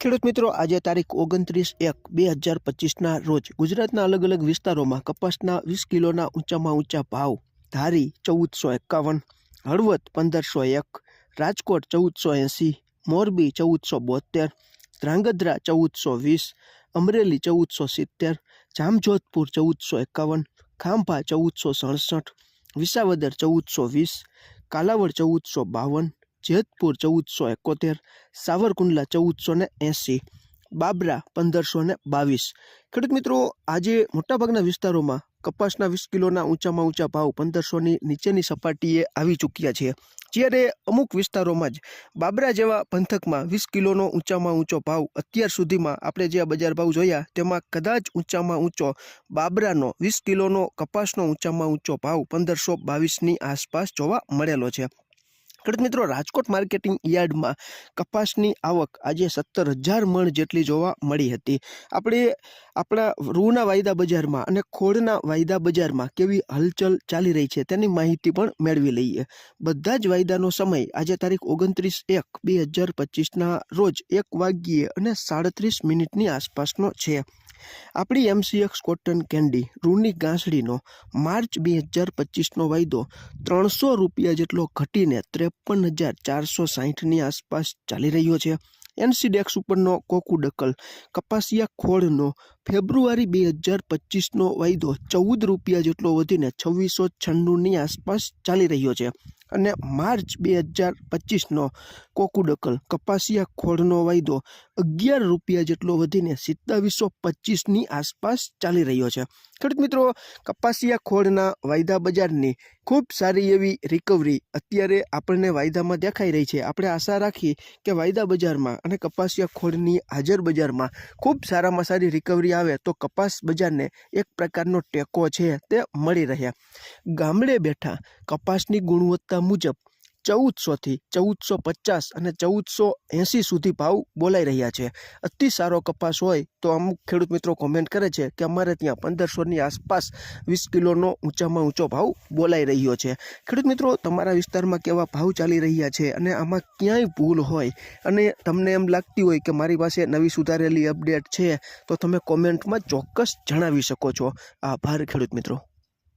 ખેડૂત મિત્રો, આજે તારીખ ઓગણત્રીસ એક બે હજાર પચીસના રોજ ગુજરાતના અલગ અલગ વિસ્તારોમાં કપાસના વીસ કિલોના ઊંચામાં ઊંચા ભાવ, ધારી ચૌદસો એકાવન, હળવદ પંદરસો એક, રાજકોટ ચૌદસો એંસી, મોરબી ચૌદસો બોતેર, ધ્રાંગધ્રા ચૌદસો વીસ, અમરેલી ચૌદસો સિત્તેર, જામજોધપુર ચૌદસો એકાવન, ખાંભા ચૌદસો સડસઠ, વિસાવદર ચૌદસો વીસ, કાલાવડ ચૌદસો બાવન જેતપુર ચૌદસો એકોતેર સાવરકુંડલા ચૌદસો ને એંસી, બાબરા પંદરસો ને બાવીસ. ખેડૂત મિત્રો, આજે મોટાભાગના વિસ્તારોમાં કપાસના વીસ કિલોના ઊંચામાં ઊંચા ભાવ પંદરસોની નીચેની સપાટીએ આવી ચૂક્યા છે. જ્યારે અમુક વિસ્તારોમાં જ બાબરા જેવા પંથકમાં વીસ કિલોનો ઊંચામાં ઊંચો ભાવ અત્યાર સુધીમાં આપણે જે બજાર ભાવ જોયા, તેમાં કદાચ ઊંચામાં ઊંચો બાબરાનો વીસ કિલોનો, કપાસનો ઊંચામાં ઊંચો ભાવ પંદરસો બાવીસની આસપાસ જોવા મળેલો છે. ખેડૂત મિત્રો, રાજકોટ માર્કેટિંગ યાર્ડમાં કપાસની આવક આજે સત્તર હજાર મણ જેટલી જોવા મળી હતી. આપણે આપણા રૂના વાયદા બજારમાં અને ખોળના વાયદા બજારમાં કેવી હલચલ ચાલી રહી છે તેની માહિતી પણ મેળવી લઈએ. બધા જ વાયદાનો સમય આજે તારીખ ઓગણત્રીસ એક બે હજાર પચીસના રોજ એક વાગ્યે અને સાડત્રીસ મિનિટની આસપાસનો છે. આપણી એમસીએક્સ કોટન કેન્ડી રૂની ગાંસડીનો માર્ચ બે હજાર પચીસનો વાયદો ત્રણસો રૂપિયા જેટલો ઘટીને ત્રેપન હજાર ચારસો સાહીઠની આસપાસ ચાલી રહ્યો છે. એનસીડેક્સ ઉપરનો કોકુડકલ કપાસિયા ખોળનો ફેબ્રુઆરી બે હજાર પચીસનો વાયદો ચૌદ રૂપિયા જેટલો વધીને છવ્વીસો છન્નુંની આસપાસ ચાલી રહ્યો છે. અને માર્ચ બે હજાર પચીસનો કોકુડકલ કપાસિયા ખોળનો વાયદો અગિયાર રૂપિયા જેટલો વધીને સિત્તાવીસો પચીસની આસપાસ ચાલી રહ્યો છે. ખેડૂત મિત્રો, કપાસિયા ખોળના વાયદા બજારની ખૂબ સારી એવી રિકવરી અત્યારે આપણને વાયદામાં દેખાઈ રહી છે. આપણે આશા રાખી કે વાયદા બજારમાં અને કપાસિયા ખોળની હાજર બજારમાં ખૂબ સારામાં સારી રિકવરી આવે તો કપાસ બજારને એક પ્રકારનો ટેકો છે તે મળી રહ્યા. ગામડે બેઠા કપાસની ગુણવત્તા મુજબ ચૌદસોથી ચૌદસો પચાસ અને ચૌદસો એંસી સુધી ભાવ બોલાઈ રહ્યા છે. અતિ સારો કપાસ હોય તો અમુક ખેડૂત મિત્રો કોમેન્ટ કરે છે કે અમારે ત્યાં પંદરસોની આસપાસ વીસ કિલોનો ઊંચામાં ઊંચો ભાવ બોલાઈ રહ્યો છે. ખેડૂત મિત્રો, તમારા વિસ્તારમાં કેવા ભાવ ચાલી રહ્યા છે અને આમાં ક્યાંય ભૂલ હોય? અને તમને એમ લાગતી હોય કે મારી પાસે નવી સુધારેલી અપડેટ છે, તો તમે કોમેન્ટમાં ચોક્કસ જણાવી શકો છો. આભાર ખેડૂત મિત્રો.